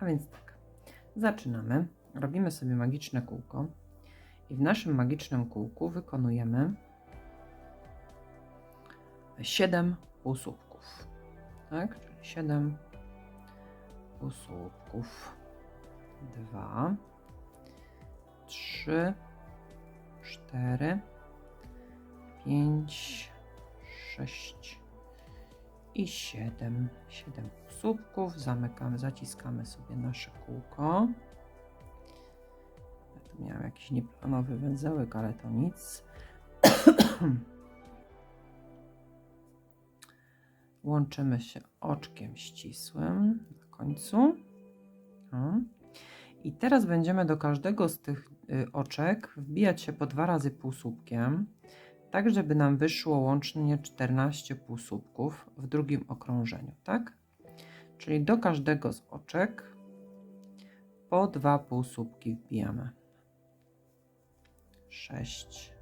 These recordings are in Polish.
A więc tak, zaczynamy. Robimy sobie magiczne kółko i w naszym magicznym kółku wykonujemy 7 półsłupków. Tak, czyli 7 półsłupków. 2, 3, 4, 5, 6 i 7. 7 słupków. Zamykamy, zaciskamy sobie nasze kółko. Ja tu miałam jakiś nieplanowy węzełek, ale to nic. Łączymy się oczkiem ścisłym na końcu. I teraz będziemy do każdego z tych y, oczek wbijać się po dwa razy półsłupkiem, tak żeby nam wyszło łącznie 14 półsłupków w drugim okrążeniu, tak? Czyli do każdego z oczek po dwa półsłupki wbijamy. 6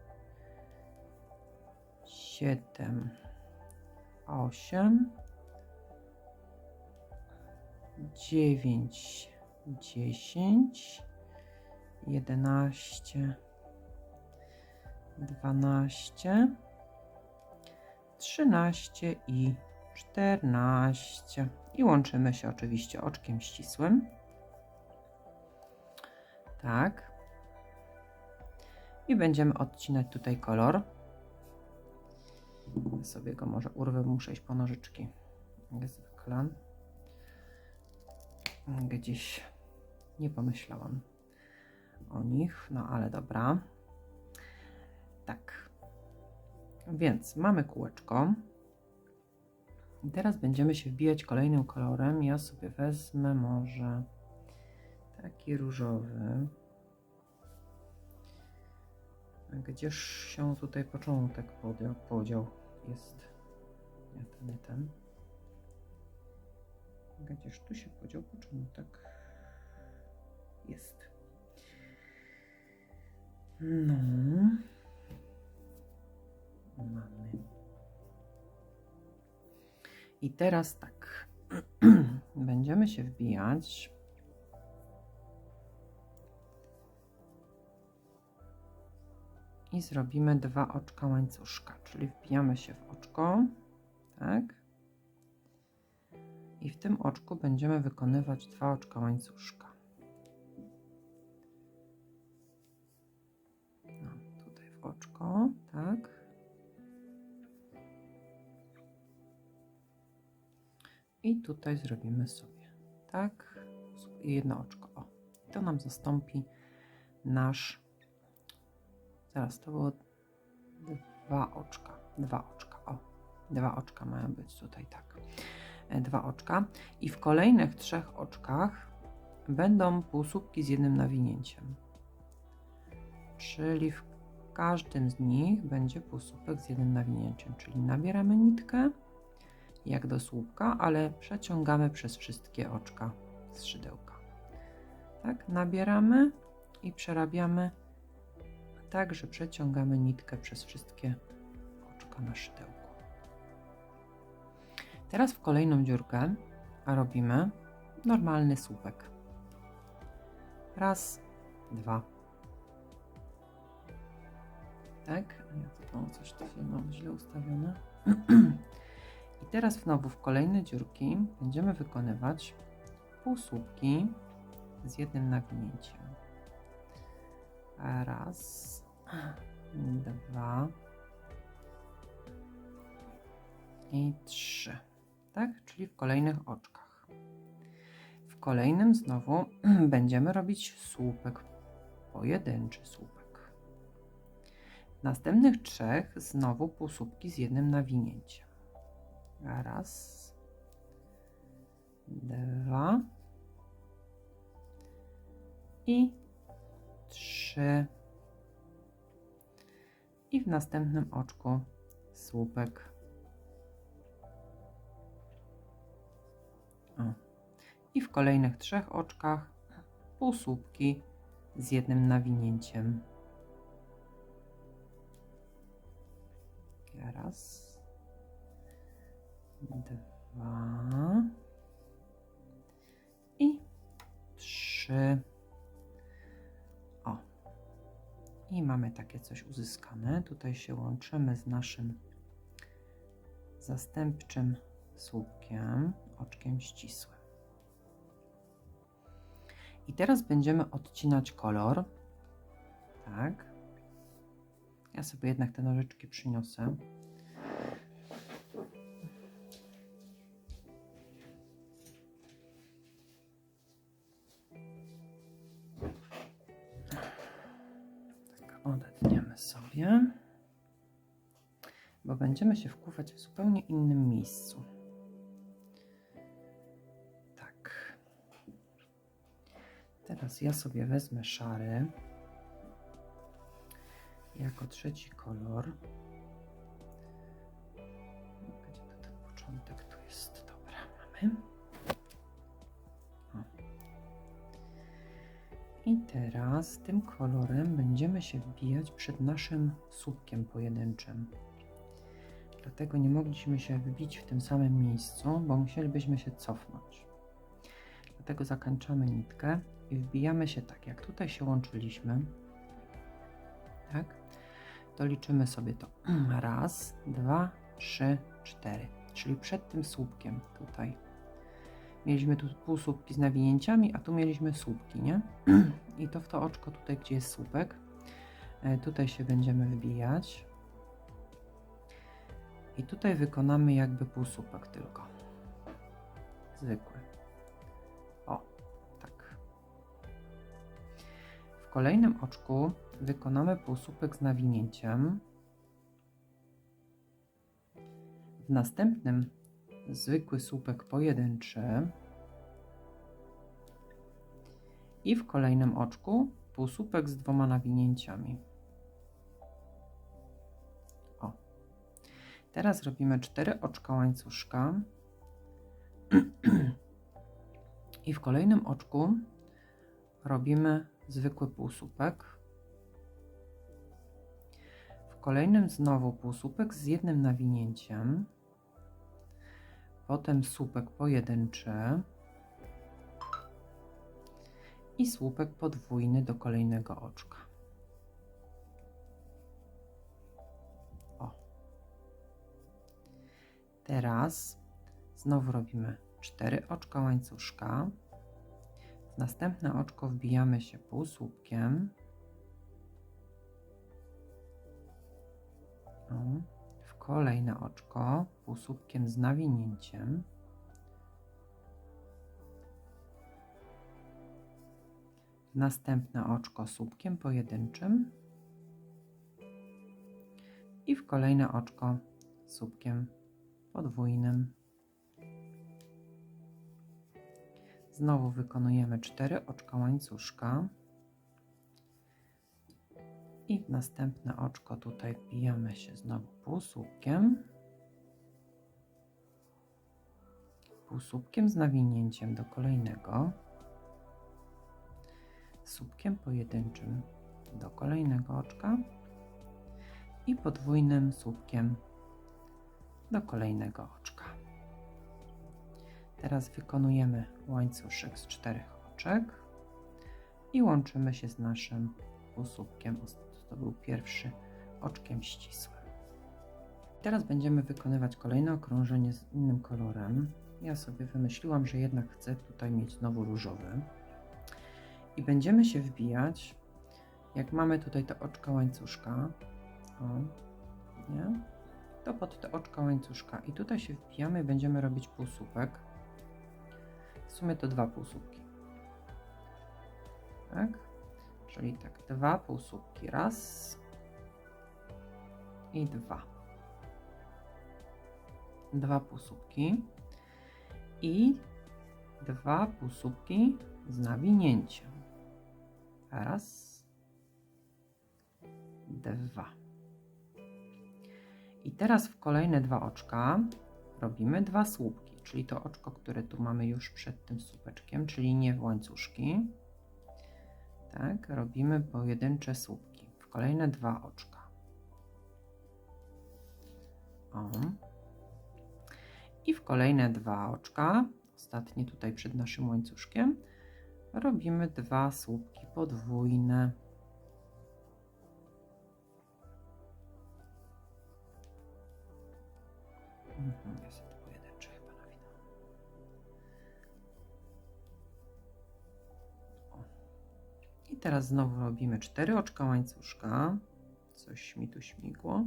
7 8 9 10 11 12 13 i 14 i łączymy się oczywiście oczkiem ścisłym. Tak. I będziemy odcinać tutaj kolor. Sobie go może urwę, muszę iść po nożyczki. Jak zwykle. Gdzieś nie pomyślałam o nich, no ale dobra. Tak. Więc mamy kółeczko. I teraz będziemy się wbijać kolejnym kolorem. Ja sobie wezmę może taki różowy. Gdzież się tutaj początek podział, podział jest? Nie ten, nie ten. Gdzież tu się podział początek? Jest. No. Mamy. I teraz tak. Będziemy się wbijać. I zrobimy dwa oczka łańcuszka, czyli wbijamy się w oczko, tak? I w tym oczku będziemy wykonywać dwa oczka łańcuszka. No, tutaj w oczko, tak? I tutaj zrobimy sobie tak jedno oczko. O, to nam zastąpi nasz. Zaraz to było dwa oczka. Dwa oczka. O, dwa oczka mają być tutaj tak. E, dwa oczka. I w kolejnych trzech oczkach będą półsłupki z jednym nawinięciem. Czyli w każdym z nich będzie półsłupek z jednym nawinięciem. Czyli nabieramy nitkę jak do słupka, ale przeciągamy przez wszystkie oczka szydełka. Tak, nabieramy i przerabiamy tak, że przeciągamy nitkę przez wszystkie oczka na szydełku. Teraz w kolejną dziurkę robimy normalny słupek. Raz, dwa. Tak? Ja to coś tu mam źle ustawione. Teraz znowu w kolejne dziurki będziemy wykonywać półsłupki z jednym nawinięciem. Raz, dwa i trzy. Tak? Czyli w kolejnych oczkach. W kolejnym znowu będziemy robić słupek, pojedynczy słupek. W następnych trzech znowu półsłupki z jednym nawinięciem. Raz, dwa i trzy. I w następnym oczku słupek. O. I w kolejnych trzech oczkach półsłupki z jednym nawinięciem. Raz dwa i trzy. O. I mamy takie coś uzyskane. Tutaj się łączymy z naszym zastępczym słupkiem, oczkiem ścisłym. I teraz będziemy odcinać kolor. Tak. Ja sobie jednak te nożyczki przyniosę. Sobie, bo będziemy się wkuwać w zupełnie innym miejscu. Tak. Teraz ja sobie wezmę szary jako trzeci kolor. Gdzie to ten początek tu jest? Dobra, mamy. Teraz tym kolorem będziemy się wbijać przed naszym słupkiem pojedynczym. Dlatego nie mogliśmy się wbić w tym samym miejscu, bo musielibyśmy się cofnąć. Dlatego zakończamy nitkę i wbijamy się tak, jak tutaj się łączyliśmy. Tak? To liczymy sobie to. Raz, dwa, trzy, cztery. Czyli przed tym słupkiem tutaj. Mieliśmy tu półsłupki z nawinięciami, a tu mieliśmy słupki, nie? I to w to oczko tutaj, gdzie jest słupek. E, Tutaj się będziemy wbijać. I tutaj wykonamy jakby półsłupek tylko. Zwykły. O, tak. W kolejnym oczku wykonamy półsłupek z nawinięciem. W następnym zwykły słupek pojedynczy. I w kolejnym oczku półsłupek z dwoma nawinięciami. O. Teraz robimy cztery oczka łańcuszka. I w kolejnym oczku robimy zwykły półsłupek. W kolejnym znowu półsłupek z jednym nawinięciem. Potem słupek pojedynczy. I słupek podwójny do kolejnego oczka. O. Teraz znowu robimy cztery oczka łańcuszka. W następne oczko wbijamy się półsłupkiem. O, kolejne oczko półsłupkiem z nawinięciem. Następne oczko słupkiem pojedynczym. I w kolejne oczko słupkiem podwójnym. Znowu wykonujemy 4 oczka łańcuszka. I w następne oczko tutaj wbijamy się znowu półsłupkiem. Półsłupkiem z nawinięciem do kolejnego. Słupkiem pojedynczym do kolejnego oczka. I podwójnym słupkiem do kolejnego oczka. Teraz wykonujemy łańcuszek z czterech oczek i łączymy się z naszym półsłupkiem. To był pierwszy oczkiem ścisłym. Teraz będziemy wykonywać kolejne okrążenie z innym kolorem. Ja sobie wymyśliłam, że jednak chcę tutaj mieć znowu różowy. I będziemy się wbijać, jak mamy tutaj te oczka łańcuszka, o, nie? To pod te oczka łańcuszka. I tutaj się wbijamy i będziemy robić półsłupek. W sumie to dwa półsłupki. Tak? Czyli tak, dwa półsłupki. Raz i dwa. Dwa półsłupki i dwa półsłupki z nawinięciem. Raz, dwa. I teraz w kolejne dwa oczka robimy dwa słupki, czyli to oczko, które tu mamy już przed tym słupeczkiem, czyli nie w łańcuszki. Tak, robimy pojedyncze słupki w kolejne dwa oczka. O. I w kolejne dwa oczka, ostatnie tutaj przed naszym łańcuszkiem, robimy dwa słupki podwójne. Teraz znowu robimy cztery oczka łańcuszka. Coś mi tu śmigło.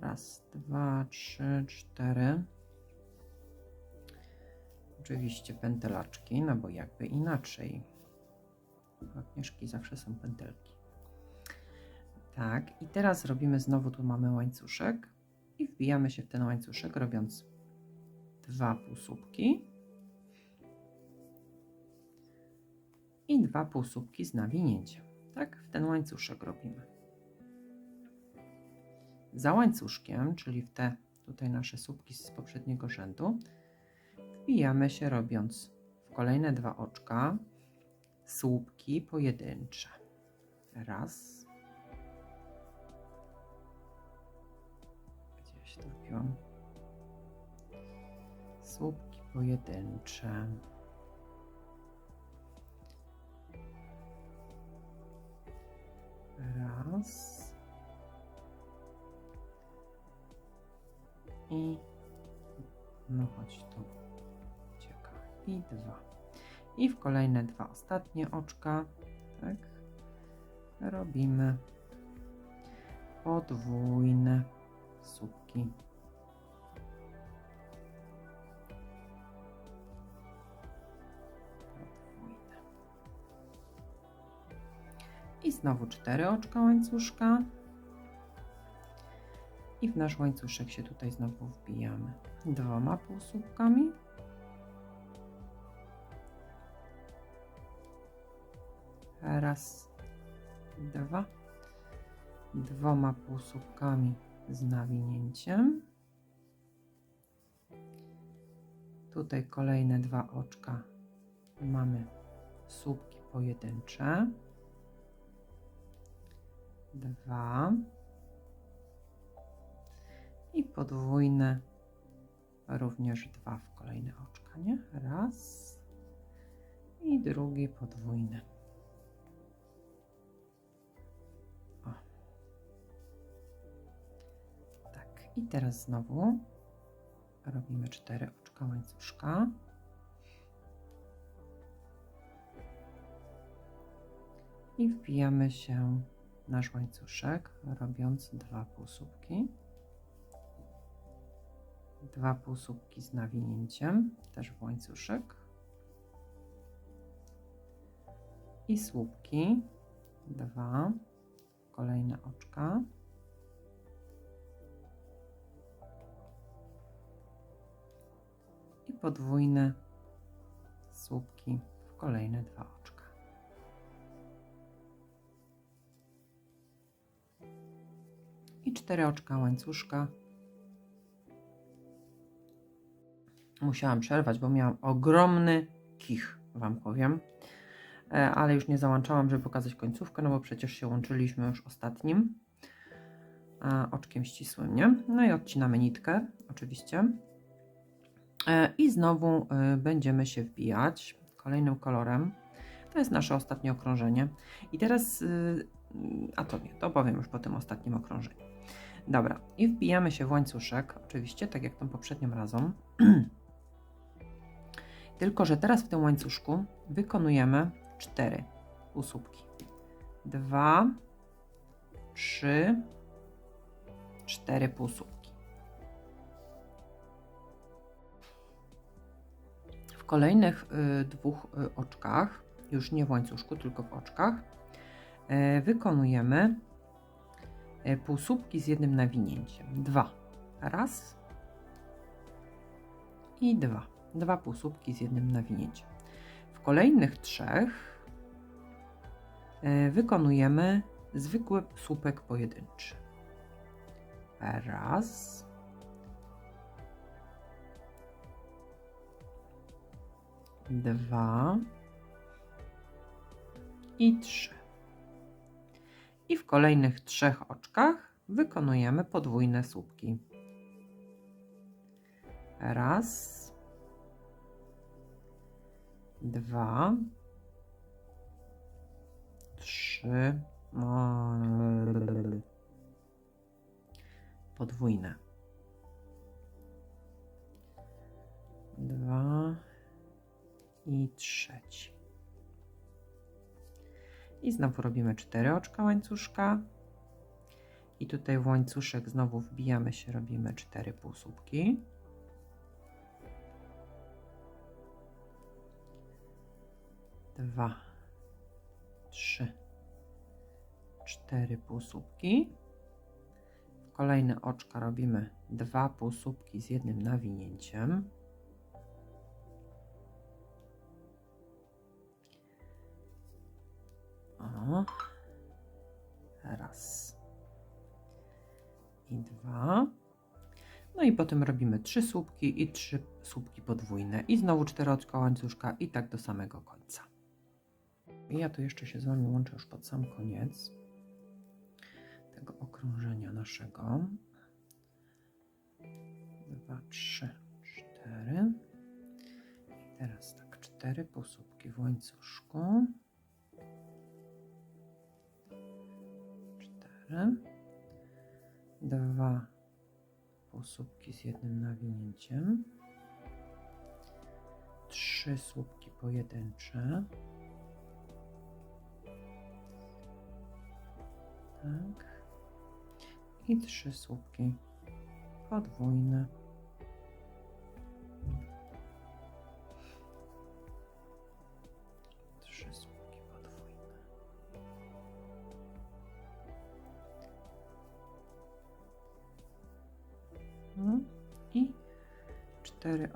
Raz, dwa, trzy, cztery. Oczywiście pętelaczki, no bo jakby inaczej. U Agnieszki zawsze są pętelki. Tak, i teraz robimy znowu, tu mamy łańcuszek i wbijamy się w ten łańcuszek, robiąc dwa półsłupki i dwa półsłupki z nawinięciem. Tak, w ten łańcuszek robimy. Za łańcuszkiem, czyli w te tutaj nasze słupki z poprzedniego rzędu, wbijamy się robiąc w kolejne dwa oczka słupki pojedyncze. Raz. Gdzie ja się? Słupki pojedyncze. Raz. I no chodź tu. Ucieka. I dwa. I w kolejne dwa ostatnie oczka, tak, robimy podwójne słupki. Znowu cztery oczka łańcuszka. I w nasz łańcuszek się tutaj znowu wbijamy dwoma półsłupkami. Raz, dwa. Dwoma półsłupkami z nawinięciem. Tutaj kolejne dwa oczka. Mamy słupki pojedyncze. Dwa i podwójne również dwa w kolejne oczka, nie? Raz i drugi podwójny. O. Tak, i teraz znowu robimy cztery oczka łańcuszka. I wbijamy się nasz łańcuszek, robiąc dwa półsłupki dwa półsłupki z nawinięciem, też w łańcuszek i słupki, dwa, kolejne oczka. I podwójne słupki w kolejne dwa oczka. I cztery oczka łańcuszka musiałam przerwać, bo miałam ogromny kich, Wam powiem. E, ale już nie załączałam, żeby pokazać końcówkę, no bo przecież się łączyliśmy już ostatnim oczkiem ścisłym, nie? No i odcinamy nitkę, oczywiście. E, I znowu e, będziemy się wbijać kolejnym kolorem. To jest nasze ostatnie okrążenie. I teraz, a to nie, to powiem już po tym ostatnim okrążeniu. Dobra, i wbijamy się w łańcuszek, oczywiście, tak jak tą poprzednią razem. Tylko, że teraz w tym łańcuszku wykonujemy cztery półsłupki. Dwa, trzy, cztery półsłupki. W kolejnych y, dwóch y, oczkach, już nie w łańcuszku, tylko w oczkach, y, wykonujemy półsłupki z jednym nawinięciem. Dwa. Raz i dwa dwa półsłupki z jednym nawinięciem. W kolejnych trzech e, wykonujemy zwykły słupek pojedynczy. Raz. Dwa. I trzy. I w kolejnych trzech oczkach wykonujemy podwójne słupki. Raz. Dwa. Trzy. Podwójne. Dwa. I trzeci. I znowu robimy cztery oczka łańcuszka. I tutaj w łańcuszek znowu wbijamy się, robimy cztery półsłupki. Dwa, trzy, cztery półsłupki. W kolejne oczka robimy dwa półsłupki z jednym nawinięciem. O. Raz i dwa. No i potem robimy trzy słupki i trzy słupki podwójne i znowu cztery oczka łańcuszka i tak do samego końca. I ja tu jeszcze się z Wami łączę już pod sam koniec tego okrążenia naszego. Dwa, trzy, cztery. I teraz tak, cztery półsłupki w łańcuszku. Cztery dwa półsłupki z jednym nawinięciem, trzy słupki pojedyncze, tak, i trzy słupki podwójne.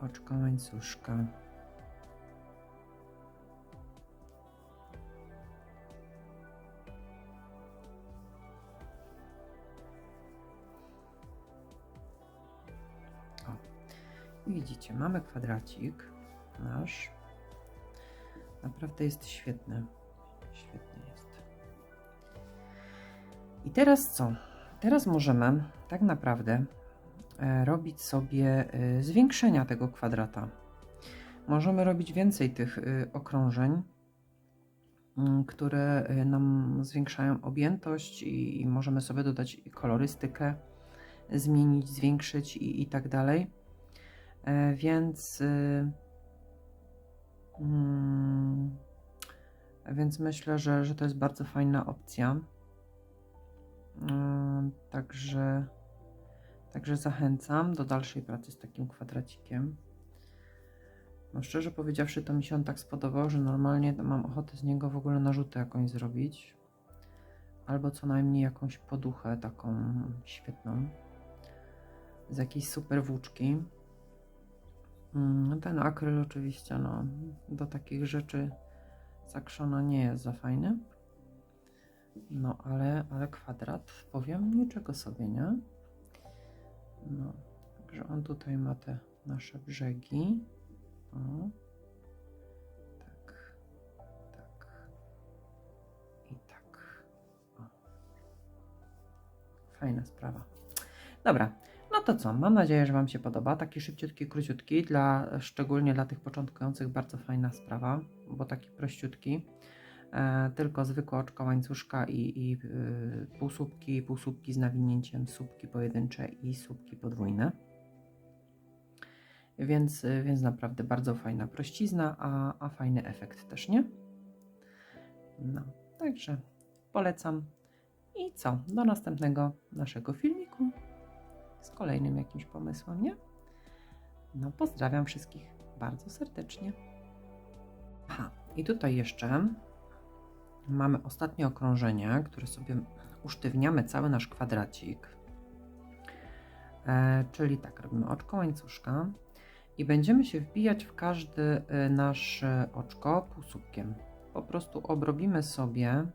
Oczka łańcuszka. O, widzicie, mamy kwadracik nasz. Naprawdę jest świetny. Świetny jest. I teraz co? Teraz możemy tak naprawdę robić sobie e, zwiększenia tego kwadrata. Możemy robić więcej tych e, okrążeń, mm, które e, nam zwiększają objętość i, możemy sobie dodać kolorystykę, zmienić, zwiększyć i, i tak dalej. E, Więc, e, mm, więc myślę, że, że to jest bardzo fajna opcja. Także, także zachęcam do dalszej pracy z takim kwadracikiem. No szczerze powiedziawszy, to mi się on tak spodobał, że normalnie mam ochotę z niego w ogóle narzutę jakąś zrobić. Albo co najmniej jakąś poduchę taką świetną. Z jakiejś super włóczki. Mm, Ten akryl oczywiście, no, do takich rzeczy zakrzona nie jest za fajny. No, ale, ale kwadrat, powiem, niczego sobie, nie? No, także on tutaj ma te nasze brzegi. O. Tak, tak i tak. O. Fajna sprawa. Dobra, no to co? Mam nadzieję, że Wam się podoba. Taki szybciutki, króciutki, dla, szczególnie dla tych początkujących, bardzo fajna sprawa, bo taki prościutki. E, tylko zwykłe oczka łańcuszka i, i y, półsłupki, półsłupki z nawinięciem, słupki pojedyncze i słupki podwójne. Więc, y, więc naprawdę bardzo fajna prościzna, a, a fajny efekt też, nie? No, także polecam. I co? Do następnego naszego filmiku z kolejnym jakimś pomysłem, nie? No, pozdrawiam wszystkich bardzo serdecznie. Aha, i tutaj jeszcze mamy ostatnie okrążenie, które sobie usztywniamy cały nasz kwadracik. E, czyli tak, robimy oczko łańcuszka i będziemy się wbijać w każde e, nasze oczko półsłupkiem. Po prostu obrobimy sobie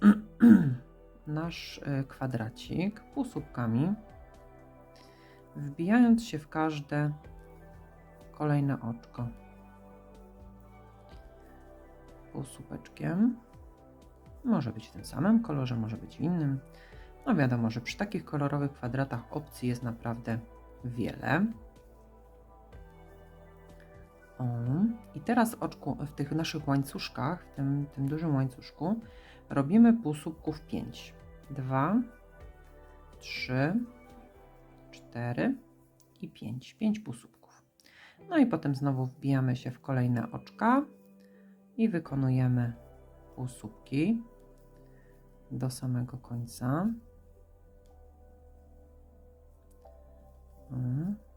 nasz e, kwadracik półsłupkami, wbijając się w każde kolejne oczko półsłupeczkiem. Może być w tym samym kolorze, może być w innym. No wiadomo, że przy takich kolorowych kwadratach opcji jest naprawdę wiele. O, I teraz oczku, w tych naszych łańcuszkach, w tym, tym dużym łańcuszku, robimy półsłupków 5. 2, 3, 4 i 5. 5 półsłupków. No i potem znowu wbijamy się w kolejne oczka i wykonujemy półsłupki do samego końca. Mm.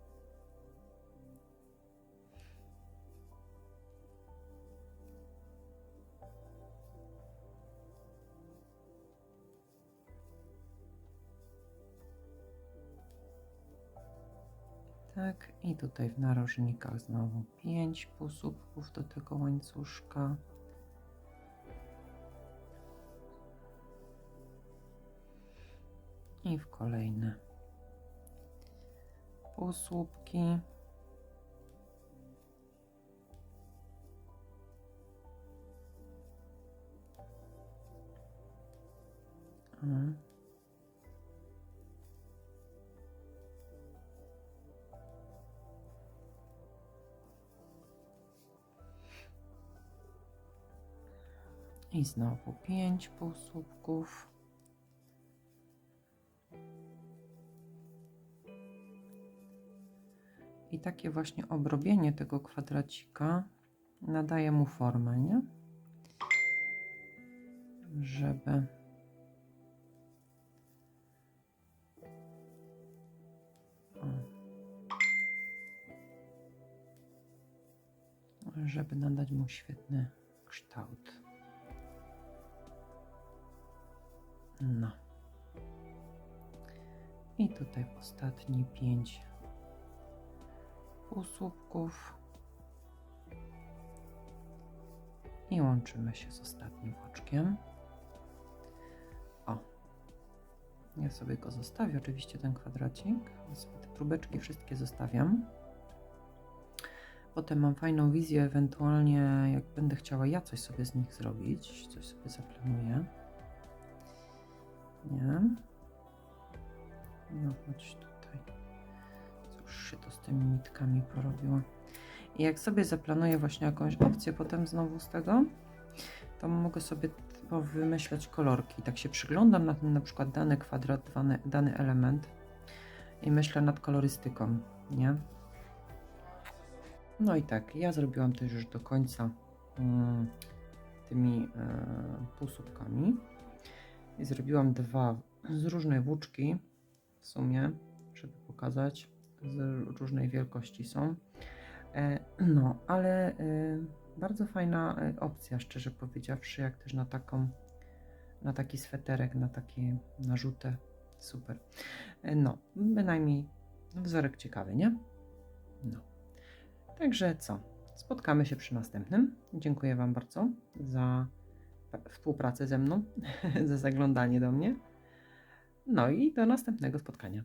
Tak, i tutaj w narożnikach znowu 5 półsłupków do tego łańcuszka. I w kolejne półsłupki. Mhm. I znowu pięć półsłupków. I takie właśnie obrobienie tego kwadracika nadaje mu formę, nie? Żeby żeby nadać mu świetny kształt. No. I tutaj ostatnie pięć półsłupków. I łączymy się z ostatnim oczkiem. O. Ja sobie go zostawię, oczywiście ten kwadracik. Te próbeczki wszystkie zostawiam. Potem mam fajną wizję, ewentualnie jak będę chciała ja coś sobie z nich zrobić, coś sobie zaplanuję. Nie. No chodź tutaj. Cóż się to z tymi nitkami porobiło. I jak sobie zaplanuję właśnie jakąś opcję potem znowu z tego, to mogę sobie wymyślać kolorki. Tak się przyglądam na ten na przykład dany kwadrat, dany, dany element i myślę nad kolorystyką, nie? No i tak, ja zrobiłam to już do końca mm, tymi e, półsłupkami i zrobiłam dwa z różnej włóczki w sumie, żeby pokazać, z różnej wielkości są. E, no, ale e, bardzo fajna e, opcja, szczerze powiedziawszy, jak też na taką, na taki sweterek, na takie narzuty. Super. No, bynajmniej wzorek ciekawy, nie? No. Także co? Spotkamy się przy następnym. Dziękuję Wam bardzo za współpracę ze mną, za zaglądanie do mnie. No i do następnego spotkania.